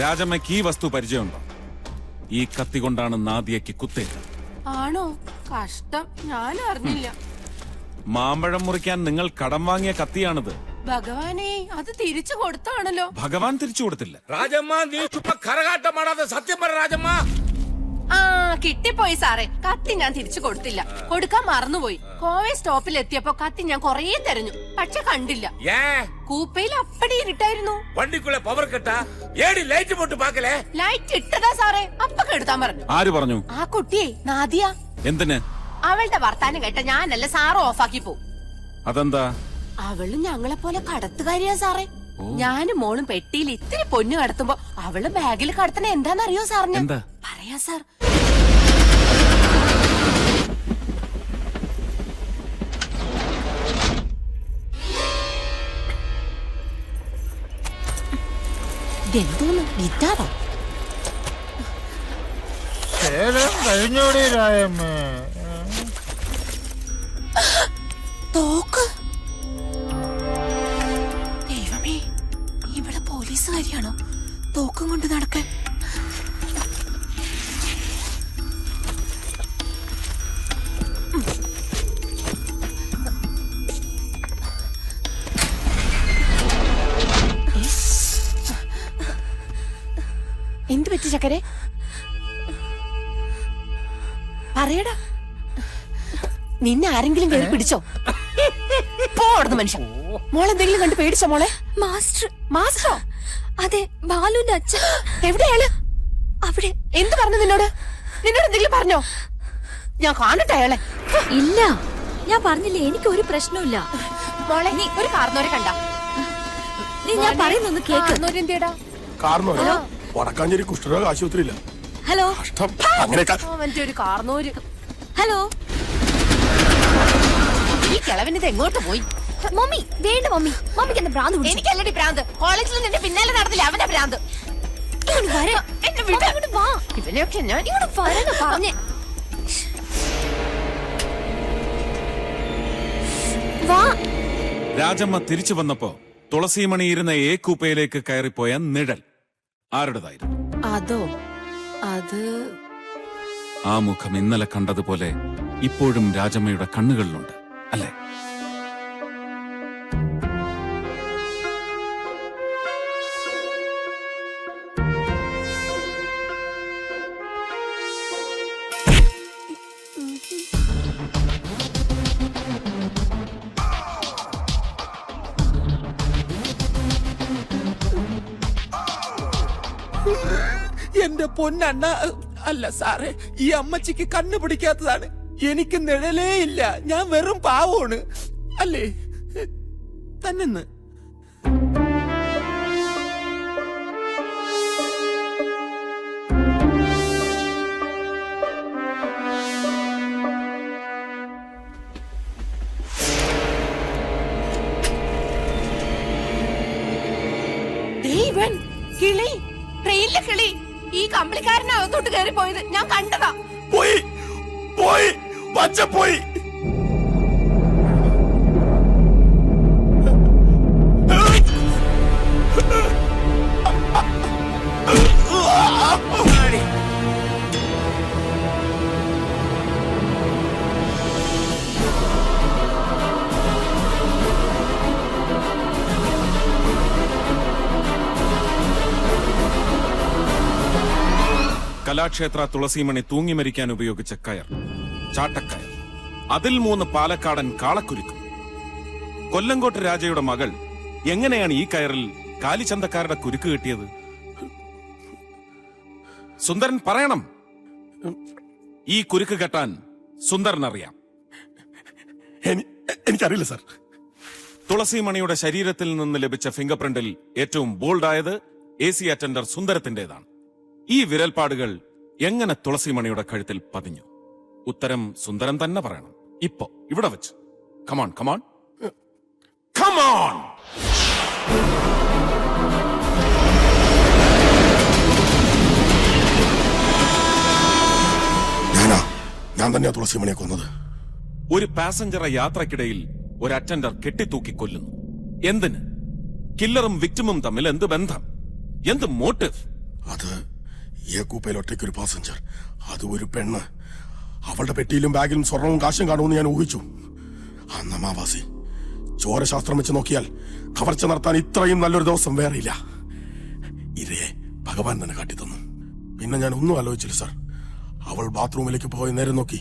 രാജമ്മയ്ക്ക് ഈ വസ്തു പരിചയമുണ്ടോ? ഈ കത്തി കൊണ്ടാണ് നാദിയക്ക് കുത്തേറ്റത്. ആണോ? കഷ്ടം. ഞാൻ അറിഞ്ഞില്ല. മാമ്പഴം മുറിക്കാൻ നിങ്ങൾ കടം വാങ്ങിയ കത്തിയാണിത്. ഭഗവാനെ അത് തിരിച്ചു കൊടുത്താണല്ലോ. ഭഗവാൻ തിരിച്ചു കൊടുത്തില്ല. രാജമ്മ നീ സത്യം പറ രാജമ്മ. ആ കിട്ടിപ്പോയി സാറേ. കത്തി ഞാൻ തിരിച്ചു കൊടുത്തില്ല. കൊടുക്കാൻ മറന്നുപോയി. കോവേ സ്റ്റോപ്പിൽ എത്തിയപ്പോ കത്തി ഞാൻ കൊറേ തെരഞ്ഞു. പക്ഷെ കണ്ടില്ല. കൂപ്പയിൽ അപ്പടി ഇരുട്ടായിരുന്നു. വണ്ടിക്കുള്ള പവർ കെട്ടാ ഏടി ലൈറ്റ് പോട്ട് പാക്കലേ? ലൈറ്റ് ഇട്ടതാ സാറേ. അപ്പൊ കെടുത്താൻ പറഞ്ഞു. ആര് പറഞ്ഞു? ആ കുട്ടിയെ നാദിയ. എന്തിന്? അവളുടെ വർത്താനം കേട്ട ഞാനല്ല സാറ് ഓഫാക്കി പോ അതെന്താ? അവൾ ഞങ്ങളെ പോലെ കടത്തുകാരിയാ സാറേ. ഞാനും മോളും പെട്ടിയിൽ ഇത്തിരി പൊന്നു കടത്തുമ്പോ അവൾ ബാഗിൽ കടത്തണ എന്താന്നറിയോ സാറിന്? പറയാ സാർ. ഇതെന്തോന്ന് ഗിറ്റാറോ കഴിഞ്ഞോടി രായമ്മ തോക്ക് ദൈവമേ ഇവിടെ പോലീസുകാരിയാണോ? തോക്കും കൊണ്ട് നടക്കാൻ. എന്ത് പറ്റി ചക്കരെ പറയടാ. നിന്നെ ആരെങ്കിലും കയറി പിടിച്ചോ? പോടുന്ന മനുഷ്യൻ. മോളെന്തെങ്കിലും കണ്ട് പേടിച്ചോ മോളെ? മാസ്റ്റർ. മാസ്റ്ററോ? അതെ ബാലുന്റെ അച്ഛൻ. എവിടെയാണ് അവിടെ. എന്ത് പറഞ്ഞു നിന്നോട്? നിന്നോട് എന്തെങ്കിലും പറഞ്ഞോ? ഞാൻ കാണട്ടെ അയാളെ. ഇല്ല. ഞാൻ പറഞ്ഞില്ലേ എനിക്ക് ഒരു പ്രശ്നമില്ല മോളെ നീ ഒരു കാർന്നോരെ കണ്ട. നീ ഞാൻ പറയുന്നൊന്ന് എന്തിയടാ? കാരണമല്ല വടക്കാഞ്ചേരി കുഷ്ഠരോഗ ആശുപത്രിയില്ല. ഹലോ. കഷ്ടം. അങ്ങനെയൊക്കെ. അവന്റെ ഒരു കാർന്നോര്. ഹലോ. ഈ കിളവിന് ഇത് എങ്ങോട്ട് പോയി? മമ്മി വേണ്ട മമ്മി. മമ്മിക്ക് എന്താ ഭ്രാന്ത് പിടിച്ചു? എനിക്കല്ലടി ഭ്രാന്ത്. കോളേജിൽ നിന്റെ പിന്നാലെ നടന്നില്ല. അവന്റെ ഭ്രാന്ത്. ഇങ്ങോട്ട് വരാ. എന്നെ മമ്മി, വിട ഇങ്ങോട്ട് വാ. ഇവനെയൊക്കെ ഞാൻ ഇങ്ങോട്ട് വരാന്ന് പറഞ്ഞേ. വാ. രാജമ്മ തിരിച്ചു വന്നപ്പോ തുളസിമണി ഇരുന്ന ഏ കൂപ്പയിലേക്ക് കയറിപ്പോയ നിഴൽ. ആരുടേതായിരുന്നു? അതോ അത് ആ മുഖം ഇന്നലെ കണ്ടതുപോലെ ഇപ്പോഴും രാജമ്മയുടെ കണ്ണുകളിലുണ്ട് അല്ലേ? എന്റെ പൊന്നണ്ണ അല്ല സാറേ ഈ അമ്മച്ചിക്ക് കണ്ണു പിടിക്കാത്തതാണ്. എനിക്ക് നിഴലേ ഇല്ല. ഞാൻ വെറും പാവമാണ്. അല്ലേ? തന്നെന്ന്. കിളി ട്രെയിനിലെ കിളി. ഈ കമ്പിളിക്കാരനകത്തോട്ട് കയറി പോയത് ഞാൻ കണ്ടതാ. പോയി. പോയി. പച്ച പോയി. കലാക്ഷേത്ര തുളസിമണി തൂങ്ങി മരിക്കാൻ ഉപയോഗിച്ച കയർ. ചാട്ടക്കയർ. അതിൽ മൂന്ന് പാലക്കാടൻ കാളക്കുരുക്കും. കൊല്ലങ്കോട്ട് രാജയുടെ മകൾ എങ്ങനെയാണ് ഈ കയറിൽ കാലിചന്തക്കാരുടെ കുരുക്ക് കിട്ടിയത്? സുന്ദരൻ പറയണം. ഈ കുരുക്ക് കെട്ടാൻ സുന്ദരൻ അറിയാം. എനി- എനിക്കറിയില്ല സാർ. തുളസിമണിയുടെ ശരീരത്തിൽ നിന്ന് ലഭിച്ച ഫിംഗർ പ്രിന്റിൽ ഏറ്റവും ബോൾഡായത് എ സി അറ്റൻഡർ സുന്ദരത്തിന്റേതാണ്. ഈ വിരൽപ്പാടുകൾ എങ്ങനെ തുളസിമണിയുടെ കഴുത്തിൽ പതിഞ്ഞു? ഉത്തരം സുന്ദരം തന്നെ പറയണം. ഇപ്പൊ ഇവിടെ വെച്ച്. കമാൺ കമാൺ കമാൺ ഞാൻ തന്നെയാ തുളസിമണിയെ കൊന്നത്. ഒരു പാസഞ്ചറെ യാത്രക്കിടയിൽ ഒരു അറ്റൻഡർ കെട്ടിത്തൂക്കി കൊല്ലുന്നു. എന്തിന്? കില്ലറും വിക്ടിമും തമ്മിൽ എന്ത് ബന്ധം? എന്ത് മോട്ടീവ് അത് ഈ കൂപ്പയിൽ ഒറ്റയ്ക്കൊരു പാസഞ്ചർ അത് ഒരു പെണ്ണ്. അവളുടെ പെട്ടിയിലും ബാഗിലും സ്വർണവും കാശും കാണുമെന്ന് ഞാൻ ഊഹിച്ചു. അന്നമാവാസി ചോരശാസ്ത്രം വെച്ച് നോക്കിയാൽ കവർച്ച നടത്താൻ ഇത്രയും നല്ലൊരു ദിവസം വേറെയില്ല. ഇരയെ ഭഗവാൻ തന്നെ കാട്ടിത്തന്നു. പിന്നെ ഞാൻ ഒന്നും ആലോചിച്ചില്ല സാർ അവൾ ബാത്റൂമിലേക്ക് പോയി നേരം നോക്കി.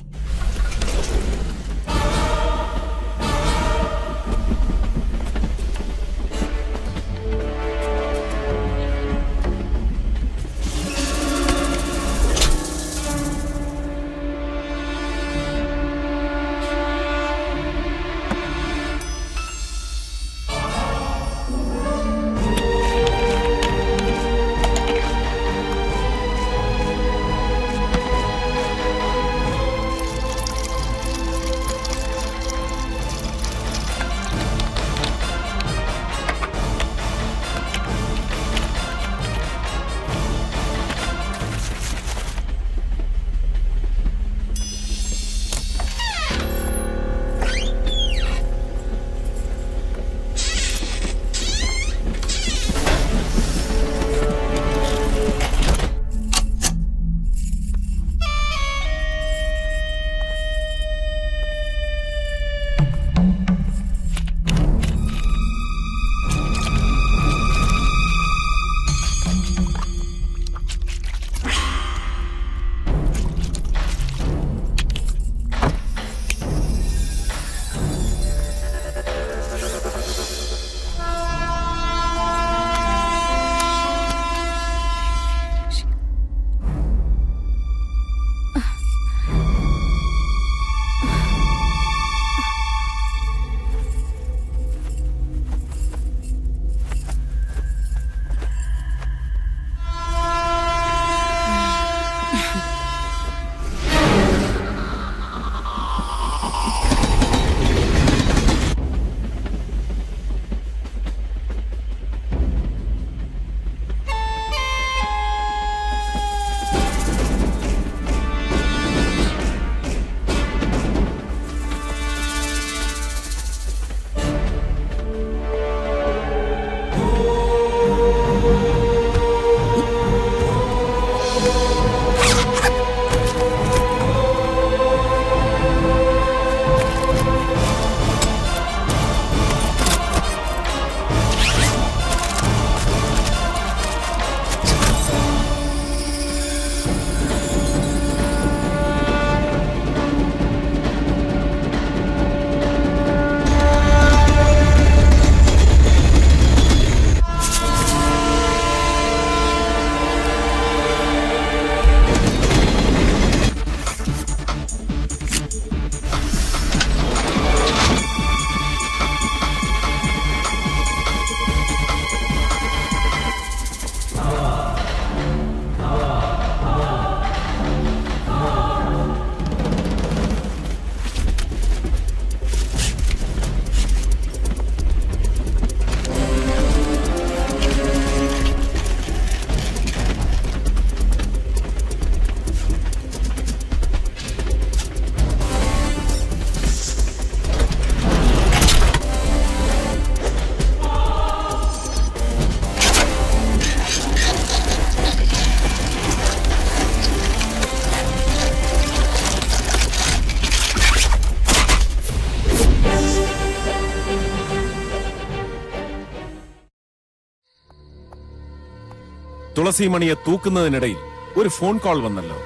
തുളസിമണിയെ തൂക്കുന്നതിനിടയിൽ ഒരു ഫോൺ കോൾ വന്നല്ലോ.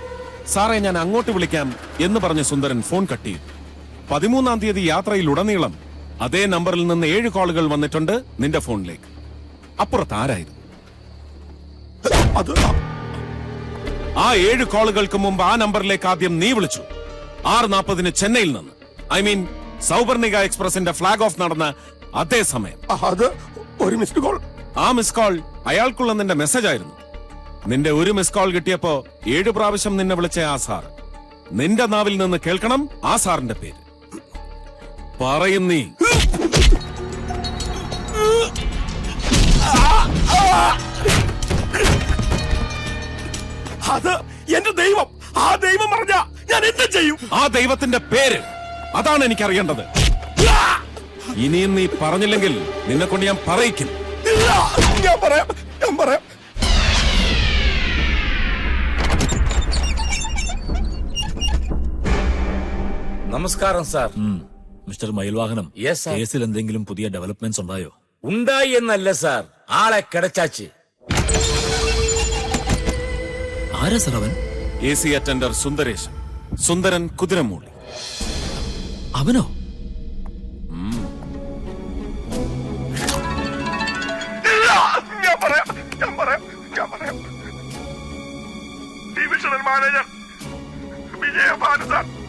സാറേ ഞാൻ അങ്ങോട്ട് വിളിക്കാം എന്ന് പറഞ്ഞ സുന്ദരൻ ഫോൺ കട്ടി ചെയ്തു. പതിമൂന്നാം തീയതി യാത്രയിലുടനീളം അതേ നമ്പറിൽ നിന്ന് ഏഴ് കോളുകൾ വന്നിട്ടുണ്ട് നിന്റെ ഫോണിലേക്ക്. അപ്പുറത്ത് ആരായിരുന്നു? ആ ഏഴ് കോളുകൾക്ക് മുമ്പ് ആ നമ്പറിലേക്ക് ആദ്യം നീ വിളിച്ചു. ആറ് നാൽപ്പതിന് ചെന്നൈയിൽ നിന്ന്. ഐ മീൻ സൗപർണിക എക്സ്പ്രസിന്റെ ഫ്ലാഗ് ഓഫ് നടന്ന അതേ സമയം. അത് ഒരു മിസ്ഡ് കോൾ. ആ മിസ് കോൾ അയാൾക്കുള്ള നിന്റെ മെസ്സേജ് ആയിരുന്നു. നിന്റെ ഒരു മിസ് കോൾ കിട്ടിയപ്പോ ഏഴ് പ്രാവശ്യം നിന്നെ വിളിച്ച ആ സാർ. നിന്റെ നാവിൽ നിന്ന് കേൾക്കണം ആ സാറിന്റെ പേര്. പറയും നീ. അത് എന്റെ ദൈവം. ആ ദൈവം പറഞ്ഞ ഞാൻ എന്ത് ചെയ്യും? ആ ദൈവത്തിന്റെ പേര്. അതാണ് എനിക്ക് അറിയേണ്ടത് ഇനിയും നീ പറഞ്ഞില്ലെങ്കിൽ നിന്നെ കൊണ്ട് ഞാൻ പറയിക്കും. ഞാൻ പറയാം. ഞാൻ പറയാം. നമസ്കാരം സാർ. മിസ്റ്റർ മയിൽവാഹനം. കേസിൽ എന്തെങ്കിലും പുതിയ ഡെവലപ്മെന്റ്സ് ഉണ്ടായോ? ഉണ്ടായി എന്നല്ല സാർ. ആളെ കിടച്ചാച്ച്. ആരാ സാർ അവൻ? A C attender Sundaresan. Sundaran Kuthiramooli. അവനോ? ഞാൻ പറയാം ഞാൻ പറയാം ഞാൻ പറയാം. ഡിവിഷണൽ മാനേജർ വിജയഭാനു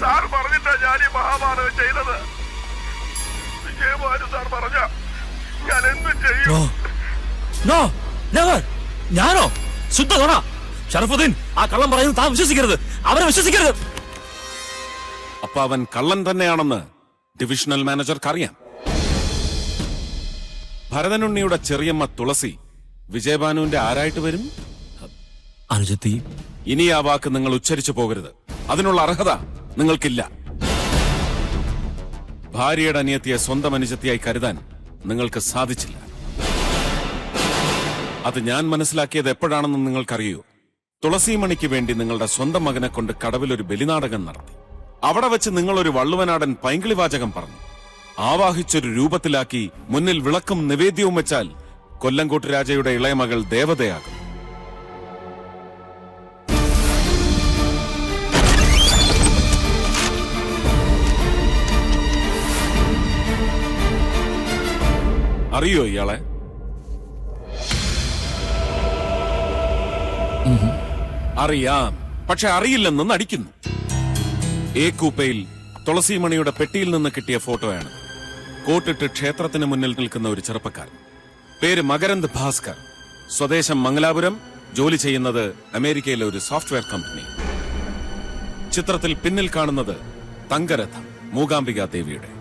സാർ പറഞ്ഞിട്ടാ ഞാൻ ഈ മഹാഭാരതം ചെയ്തത്. വിജയഭാനു സാർ പറഞ്ഞ ഞാൻ എന്ത് ചെയ്യും. നോ. നോ. നെവർ ഞാനോ? ശുദ്ധ തുണ ഷറഫുദ്ദീൻ ആ കള്ളം പറയുന്നത് താൻ വിശ്വസിക്കരുത്. അവരെ വിശ്വസിക്കരുത്. അപ്പൊ അവൻ കള്ളൻ തന്നെയാണെന്ന് ഡിവിഷണൽ മാനേജർക്ക് അറിയാം ഭരതനുണ്ണിയുടെ ചെറിയമ്മ തുളസി വിജയഭാനുവിന്റെ ആരായിട്ട് വരും? അനുജത്തി. ഇനി ആ വാക്ക് നിങ്ങൾ ഉച്ചരിച്ചു പോകരുത്. അതിനുള്ള അർഹത നിങ്ങൾക്കില്ല. ഭാര്യയുടെ അനിയത്തിയെ സ്വന്തം അനുജത്തിയായി കരുതാൻ നിങ്ങൾക്ക് സാധിച്ചില്ല. അത് ഞാൻ മനസ്സിലാക്കിയത് എപ്പോഴാണെന്ന് നിങ്ങൾക്കറിയൂ? തുളസിമണിക്ക് വേണ്ടി നിങ്ങളുടെ സ്വന്തം മകനെ കൊണ്ട് കടവിൽ ഒരു ബലിനാടകം നടത്തി. അവിടെ വെച്ച് നിങ്ങൾ ഒരു വള്ളുവനാടൻ പൈങ്കിളിവാചകം പറഞ്ഞു. ആവാഹിച്ചൊരു രൂപത്തിലാക്കി മുന്നിൽ വിളക്കും നിവേദ്യവും വെച്ചാൽ കൊല്ലംകോട്ട് രാജയുടെ ഇളയമകൾ ദേവതയാകും. അറിയോ ഇയാളെ? അറിയാം. പക്ഷെ അറിയില്ലെന്ന് നടിക്കുന്നു. എ കൂപ്പയിൽ തുളസിമണിയുടെ പെട്ടിയിൽ നിന്ന് കിട്ടിയ ഫോട്ടോയാണ്. കോട്ടിട്ട് ക്ഷേത്രത്തിന് മുന്നിൽ നിൽക്കുന്ന ഒരു ചെറുപ്പക്കാരൻ. പേര് മകരന്ദ് ഭാസ്കർ. സ്വദേശം മംഗലാപുരം. ജോലി ചെയ്യുന്നത് അമേരിക്കയിലെ ഒരു സോഫ്റ്റ്വെയർ കമ്പനി. ചിത്രത്തിൽ പിന്നിൽ കാണുന്നത് തങ്കരഥം മൂകാംബിക ദേവിയുടെ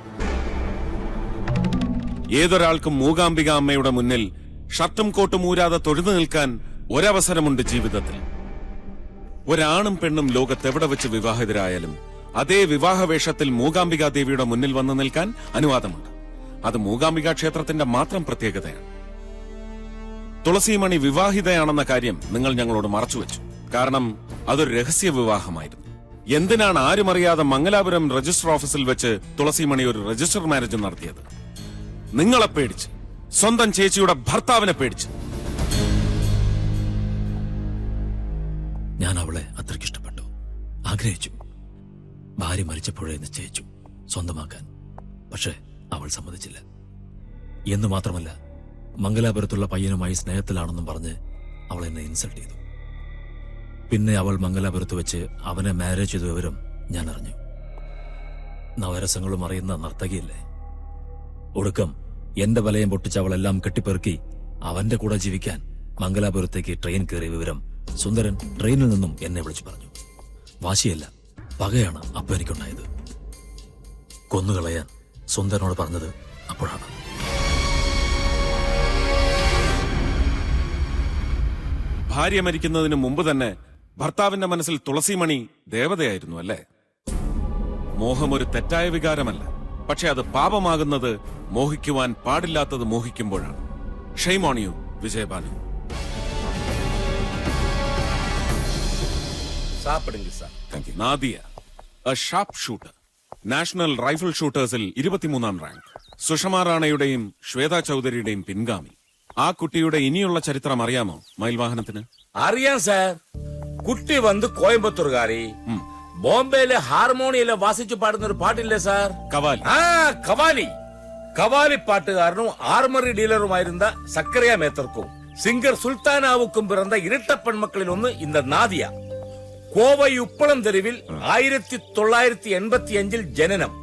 ഏതൊരാൾക്കും മൂകാംബിക അമ്മയുടെ മുന്നിൽ ഷർട്ടും കോട്ടും ഊരാതെ തൊഴുതു നിൽക്കാൻ ഒരവസരമുണ്ട് ജീവിതത്തിൽ. ഒരാണും പെണ്ണും ലോകത്തെവിടെ വെച്ച് വിവാഹിതരായാലും അതേ വിവാഹ വേഷത്തിൽ മൂകാംബിക ദേവിയുടെ മുന്നിൽ വന്നു നിൽക്കാൻ അനുവാദമുണ്ട്. അത് മൂകാംബിക ക്ഷേത്രത്തിന്റെ മാത്രം പ്രത്യേകതയാണ്. തുളസിമണി വിവാഹിതയാണെന്ന കാര്യം നിങ്ങൾ ഞങ്ങളോട് മറച്ചുവെച്ചു കാരണം അതൊരു രഹസ്യ വിവാഹമായിരുന്നു. എന്തിനാണ് ആരുമറിയാതെ മംഗലാപുരം രജിസ്റ്റർ ഓഫീസിൽ വെച്ച് തുളസിമണി ഒരു രജിസ്റ്റർ മാരേജ് നടത്തിയത്? നിങ്ങളെ പേടിച്ച്. സ്വന്തം ചേച്ചിയുടെ ഭർത്താവിനെ പേടിച്ച്. ഞാൻ അവളെ അത്രയ്ക്ക് ഇഷ്ടപ്പെട്ടു. ആഗ്രഹിച്ചു. ഭാര്യ മരിച്ചപ്പോഴേ നിശ്ചയിച്ചു സ്വന്തമാക്കാൻ. പക്ഷേ അവൾ സമ്മതിച്ചില്ല. എന്ന് മാത്രമല്ല മംഗലാപുരത്തുള്ള പയ്യനുമായി സ്നേഹത്തിലാണെന്നും പറഞ്ഞ് അവൾ എന്നെ ഇൻസൾട്ട് ചെയ്തു. പിന്നെ അവൾ മംഗലാപുരത്ത് വെച്ച് അവനെ മാരേജ് ചെയ്ത വിവരം ഞാൻ അറിഞ്ഞു. നവരസങ്ങളും അറിയുന്ന നർത്തകിയല്ലേ? ഒടുക്കം എന്റെ വലയം പൊട്ടിച്ച് അവളെല്ലാം കെട്ടിപ്പെറുക്കി അവന്റെ കൂടെ ജീവിക്കാൻ മംഗലാപുരത്തേക്ക് ട്രെയിൻ കയറിയ വിവരം സുന്ദരൻ ട്രെയിനിൽ നിന്നും എന്നെ വിളിച്ചു പറഞ്ഞു. വാശിയല്ല പകയാണ് അപ്പൊ എനിക്കുണ്ടായത്. കൊന്നുകളയാൻ സുന്ദരനോട് പറഞ്ഞത് അപ്പോഴാണ്. ഭാര്യ മരിക്കുന്നതിന് മുമ്പ് തന്നെ ഭർത്താവിന്റെ മനസ്സിൽ തുളസിമണി ദേവതയായിരുന്നു അല്ലേ? മോഹം ഒരു തെറ്റായ വികാരമല്ല. പക്ഷെ അത് പാപമാകുന്നത് മോഹിക്കുവാൻ പാടില്ലാത്തത് മോഹിക്കുമ്പോഴാണ്. Shame on you Vijayabhanu സാപ്പിടുங்க sir thank you Nadia a sharp shooter national rifle ഷൂട്ടേഴ്സിൽ ഇരുപത്തിമൂന്നാം റാങ്ക് സുഷമ റാണയുടെയും ശ്വേത ചൌധരിയുടെയും പിൻഗാമി. ആ കുട്ടിയുടെ ഇനിയുള്ള ചരിത്രം അറിയാമോ മയിൽവാഹനത്തിന്? അറിയാം സാർ. കുട്ടി വന്ന് കോയമ്പത്തൂർകാരി. ബോംബെയിലെ ഹാർമോണിയിലെ വാസിച്ചു പാടുന്ന ഒരു പാട്ടില്ലേ സാർ? കവാലി. ആ കവാലി. കവാലി പാട്ടുകാരനും ആർമറി ഡീലറുമായിരുന്ന സക്കറിയ മേത്തർക്കും സിംഗർ സുൽത്താനാവുക്കും പിറന്ന ഇരട്ട പെൺമക്കളിൽ ഒന്ന് ഇന്ന് നാദിയ. കോവൈ ഉപ്പളം തെരുവിൽ ആയിരത്തി തൊള്ളായിരത്തി എൺപത്തി അഞ്ചിൽ ജനനം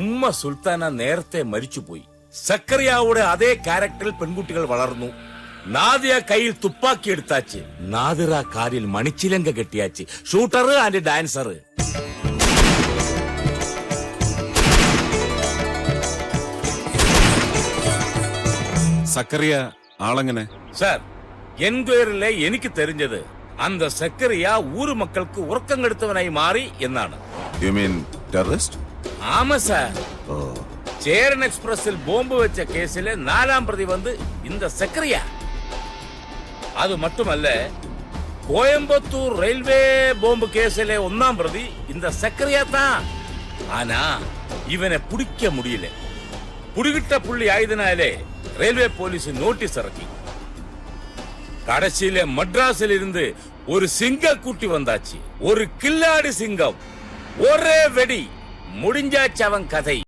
ഉമ്മ സുൽത്താന നേരത്തെ മരിച്ചുപോയി. സക്കറിയാവുടെ അതേ ക്യാരക്ടറിൽ പെൺകുട്ടികൾ വളർന്നു. നാദിയ കയ്യിൽ തുപ്പാക്കി എടുത്താച്ച് നാദിറ കാലിൽ മണിച്ചിലങ്ക കെട്ടിയാച്ച് ഷൂട്ടർ ആൻഡ് ഡാൻസർ സക്കറിയ ആളെങ്ങനെ സാർ എൻക്വയറിലെ എനിക്ക് തെരഞ്ഞത് அந்த சக்கரியா ஊரு மக்களுக்கு உறக்கம் கெடுத்தவனாய் மாறி എന്നാണ് യു മീൻ ടെററിസ്റ്റ് ആമ സാർ ചേരൻ എക്സ്പ്രസിൽ ബോംബ് വെച്ച കേസിലെ നാലാം പ്രതി വന്ന് இந்த சக்கரியா அது மட்டுமல்ல கோயம்புத்தூர் ரயில்வே போம்பு கேஸிலே ஒன்னாம் பிரதி இந்த சக்கரையா தான். ஆனா இவனை பிடிக்க முடியல. புடிகிட்ட புள்ளி ஆயுதனாலே ரயில்வே போலீஸ் நோட்டீஸ் இறக்கி. கடைசியில மட்ராஸில் இருந்து ஒரு சிங்க கூட்டி வந்தாச்சு. ஒரு கில்லாடி சிங்கம். ஒரே வெடி. முடிஞ்சாச்சு அவன் கதை.